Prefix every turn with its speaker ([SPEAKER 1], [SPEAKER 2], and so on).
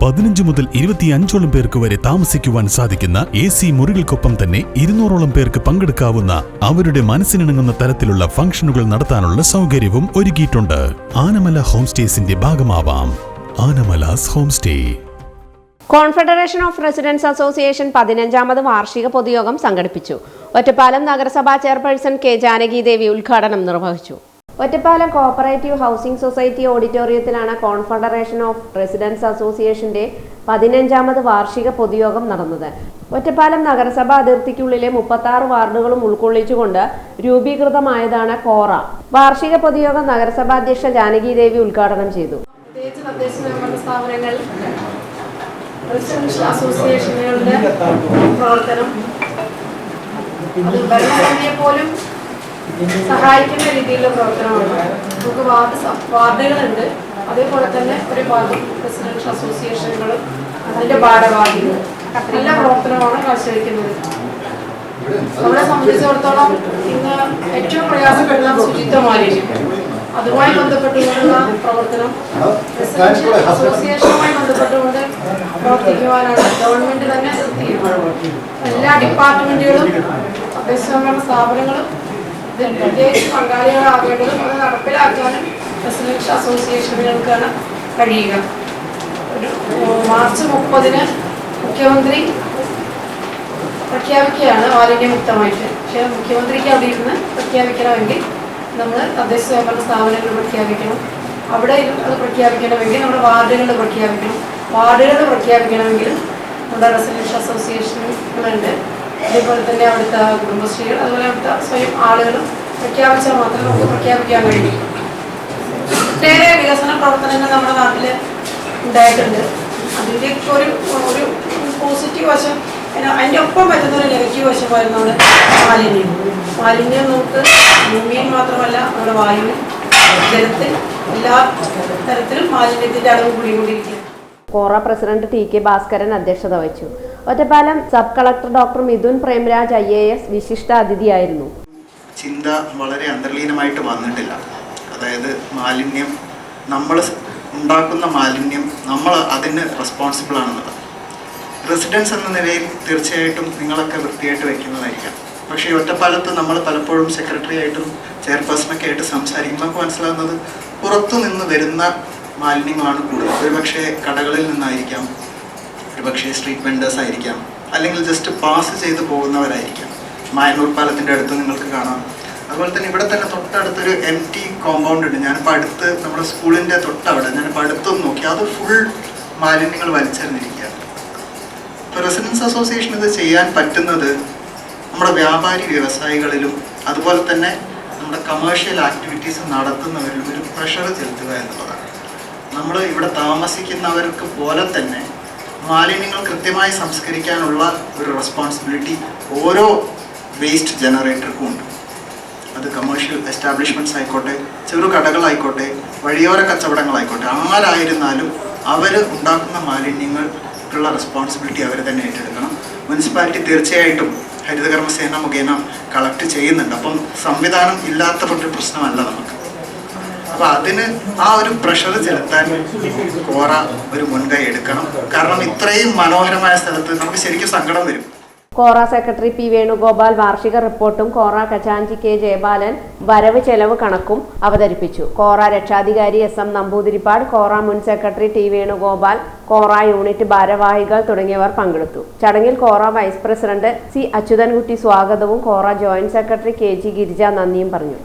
[SPEAKER 1] പതിനഞ്ച് മുതൽ ഇരുപത്തിയഞ്ചോളം പേർക്ക് വരെ താമസിക്കുവാൻ സാധിക്കുന്ന എ സി മുറികൾക്കൊപ്പം തന്നെ ഇരുന്നൂറോളം പേർക്ക് പങ്കെടുക്കാവുന്ന അവരുടെ മനസ്സിനിണങ്ങുന്ന തരത്തിലുള്ള ഫംഗ്ഷനുകൾ നടത്താനുള്ള സൗകര്യവും ഒരുക്കിയിട്ടുണ്ട്. ആനമല ഹോം സ്റ്റേസിന്റെ ഭാഗമാവാം. Anamalas home stay
[SPEAKER 2] confederation of residents association പതിനഞ്ചാമത് വാർഷിക പൊതുയോഗം സംഘടിപ്പിച്ചു. ഒറ്റപ്പാലം നഗരസഭാ ചെയർപേഴ്സൺ കെ ജാനകി ദേവി ഉദ്ഘാടനം നിർവഹിച്ചു. ഒറ്റപ്പാലം കോപ്പറേറ്റീവ് ഹൗസിംഗ് സൊസൈറ്റി ഓഡിറ്റോറിയത്തിലാണ് കോൺഫെഡറേഷൻ ഓഫ് റെസിഡൻസ് അസോസിയേഷന്റെ പതിനഞ്ചാമത് വാർഷിക പൊതുയോഗം നടന്നത്. ഒറ്റപ്പാലം നഗരസഭ അതിർത്തിക്കുള്ളിലെ മുപ്പത്തി ആറ് വാർഡുകളും ഉൾക്കൊള്ളിച്ചുകൊണ്ട് രൂപീകൃതമായതാണ് കോറ. വാർഷിക പൊതുയോഗം നഗരസഭാ അധ്യക്ഷ ജാനകി ദേവി ഉദ്ഘാടനം ചെയ്തു.
[SPEAKER 3] അസോസിയേഷനുകളുടെ പ്രവർത്തനം അത് ഭരണഘടനയെ പോലും സഹായിക്കുന്ന രീതിയിലുള്ള പ്രവർത്തനമാണ്. നമുക്ക് വാർഡ് വാർഡുകളുണ്ട് അതേപോലെ തന്നെ ഒരു ഭാഗം അസോസിയേഷനുകളും അതിന്റെ ഭാരവാഹികൾ നല്ല പ്രവർത്തനമാണ് കാഴ്ചവെക്കുന്നത് നമ്മളെ സംബന്ധിച്ചിടത്തോളം ഇന്ന് ഏറ്റവും പ്രയാസപ്പെടുന്ന ശുചിത്വ മാലിന്യം അതുമായി ബന്ധപ്പെട്ടുകൊണ്ടുള്ള പ്രവർത്തനം റെസിഡൻഷ്യൽ അസോസിയേഷനുമായി ബന്ധപ്പെട്ടുകൊണ്ട് പ്രവർത്തിക്കുവാനാണ് ഗവൺമെന്റ് തന്നെ തീരുമാനം. എല്ലാ ഡിപ്പാർട്ട്മെന്റുകളും തദ്ദേശ സ്ഥാപനങ്ങളും പ്രത്യേകിച്ച് പങ്കാളികളാകേണ്ടതും അത് നടപ്പിലാക്കാനും പ്രസിഡൻഷ്യൽ അസോസിയേഷനുകൾക്കാണ് കഴിയുക. ഒരു മാർച്ച് മുപ്പതിന് മുഖ്യമന്ത്രി പ്രഖ്യാപിക്കുകയാണ് മാലിന്യമുക്തമായിട്ട് പക്ഷേ മുഖ്യമന്ത്രിക്ക് അവിടെ ഇരുന്ന് പ്രഖ്യാപിക്കണമെങ്കിൽ നമ്മൾ തദ്ദേശ സ്വയംഭരണ സ്ഥാപനങ്ങൾ പ്രഖ്യാപിക്കണം. അവിടെ ഇരുന്ന് അത് പ്രഖ്യാപിക്കണമെങ്കിൽ നമ്മുടെ വാർഡുകൾ പ്രഖ്യാപിക്കണം. വാർഡുകൾ പ്രഖ്യാപിക്കണമെങ്കിൽ നമ്മുടെ റെസിഡൻഷ്യൽ അസോസിയേഷനുകളുണ്ട്. അതേപോലെ തന്നെ അവിടുത്തെ കുടുംബശ്രീകൾ അതുപോലെ അവിടുത്തെ സ്വയം ആളുകളും പ്രഖ്യാപിച്ചാൽ മാത്രമേ നമുക്ക് പ്രഖ്യാപിക്കാൻ കഴിയൂ. ഒട്ടേറെ വികസന പ്രവർത്തനങ്ങൾ നമ്മുടെ നാട്ടിൽ ഉണ്ടായിട്ടുണ്ട്. അതിന്റെ ഒരു ഒരു പോസിറ്റീവ് വശം അതിന്റെ ഒപ്പം പറ്റുന്ന ഒരു നെഗറ്റീവ് വശം വരുന്നതാണ് മാലിന്യം. മാലിന്യം നമുക്ക് ഭൂമിയിൽ മാത്രമല്ല നമ്മുടെ വായുവിൽ ജലത്തിൽ എല്ലാ തരത്തിലും മാലിന്യത്തിന്റെ അളവ് കൂടിക്കൊണ്ടിരിക്കുക
[SPEAKER 2] Kora president T K Bhaskaran അധ്യക്ഷത വഹിച്ചു. Ottapalam sub collector doctor Mithun Premraj I A S വിശിഷ്ട അതിഥിയായിരുന്നു.
[SPEAKER 4] ചിന്ത വളരെ അന്തർലീനമായിട്ട് വന്നിട്ടില്ല. അതായത് മാലിന്യം നമ്മൾ ഉണ്ടാക്കുന്ന മാലിന്യം നമ്മൾ അതിന് റെസ്പോൺസിബിൾ ആണെന്നുള്ളത്. റെസിഡൻസ് എന്ന നിലയിൽ തീർച്ചയായിട്ടും നിങ്ങളൊക്കെ വൃത്തിയായിട്ട് വയ്ക്കുന്നതായിരിക്കാം. പക്ഷേ ഒറ്റപ്പാലത്ത് നമ്മൾ പലപ്പോഴും സെക്രട്ടറി ആയിട്ടും ചെയർപേഴ്സണൊക്കെ ആയിട്ട് സംസാരിക്കുമ്പോൾ മനസ്സിലാകുന്നത് പുറത്തു നിന്ന് വരുന്ന മാലിന്യമാണ് കൂടുതൽ. ഒരുപക്ഷെ കടകളിൽ നിന്നായിരിക്കാം ഒരുപക്ഷെ സ്ട്രീറ്റ് വെൻഡേഴ്സ് ആയിരിക്കാം. അല്ലെങ്കിൽ ജസ്റ്റ് പാസ് ചെയ്ത് പോകുന്നവരായിരിക്കാം. മായനൂർ പാലത്തിന്റെ അടുത്ത് നിങ്ങൾക്ക് കാണാം. അതുപോലെ തന്നെ ഇവിടെ തന്നെ തൊട്ടടുത്തൊരു എം ടി കോമ്പൗണ്ട് ഉണ്ട്. ഞാനിപ്പോൾ അടുത്ത് നമ്മുടെ സ്കൂളിന്റെ തൊട്ടവിടെ ഞാനിപ്പോൾ അടുത്തൊന്ന് നോക്കി. അത് ഫുൾ മാലിന്യങ്ങൾ വലിച്ചെറിഞ്ഞിരിക്കുകയാണ്. ഇപ്പോൾ റെസിഡൻസ് അസോസിയേഷൻ ഇത് ചെയ്യാൻ പറ്റുന്നത് നമ്മുടെ വ്യാപാരി വ്യവസായികളിലും അതുപോലെ തന്നെ നമ്മുടെ കമേഴ്ഷ്യൽ ആക്ടിവിറ്റീസ് നടത്തുന്നവരിലും ഒരു പ്രഷർ ചെലുത്തുക എന്നുള്ളതാണ്. നമ്മൾ ഇവിടെ താമസിക്കുന്നവർക്ക് പോലെ തന്നെ മാലിന്യങ്ങൾ കൃത്യമായി സംസ്കരിക്കാനുള്ള ഒരു റെസ്പോൺസിബിലിറ്റി ഓരോ വേസ്റ്റ് ജനറേറ്റർക്കും ഉണ്ട്. അത് കമേഴ്ഷ്യൽ എസ്റ്റാബ്ലിഷ്മെന്റ്സ് ആയിക്കോട്ടെ ചെറു കടകളായിക്കോട്ടെ വഴിയോര കച്ചവടങ്ങളായിക്കോട്ടെ ആരായിരുന്നാലും അവർ ഉണ്ടാക്കുന്ന മാലിന്യങ്ങൾക്കുള്ള റെസ്പോൺസിബിലിറ്റി അവർ തന്നെ ഏറ്റെടുക്കണം. മുനിസിപ്പാലിറ്റി തീർച്ചയായിട്ടും ഹരിതകർമ്മസേന മുഖേന കളക്ട് ചെയ്യുന്നുണ്ട്. അപ്പം സംവിധാനം ഇല്ലാത്ത പ്രശ്നമല്ല നമുക്ക്. അപ്പോൾ അതിന് ആ ഒരു പ്രഷർ ചെലുത്താൻ കോറ ഒരു മുൻകൈ എടുക്കണം. കാരണം ഇത്രയും മനോഹരമായ സ്ഥലത്ത് നമുക്ക് ശരിക്കും സങ്കടം വരും.
[SPEAKER 2] കോറ സെക്രട്ടറി പി വേണുഗോപാൽ വാർഷിക റിപ്പോർട്ടും കോറ ഖജാഞ്ചി കെ ജയബാലൻ വരവ് ചെലവ് കണക്കും അവതരിപ്പിച്ചു. കോറ രക്ഷാധികാരി എസ് എം നമ്പൂതിരിപ്പാട് കോറ മുൻ secretary T Venugopal Kora unit ഭാരവാഹികൾ തുടങ്ങിയവർ പങ്കെടുത്തു. ചടങ്ങിൽ Kora vice president C Achuthankutty സ്വാഗതവും CORA joint secretary K G Girija നന്ദിയും പറഞ്ഞു.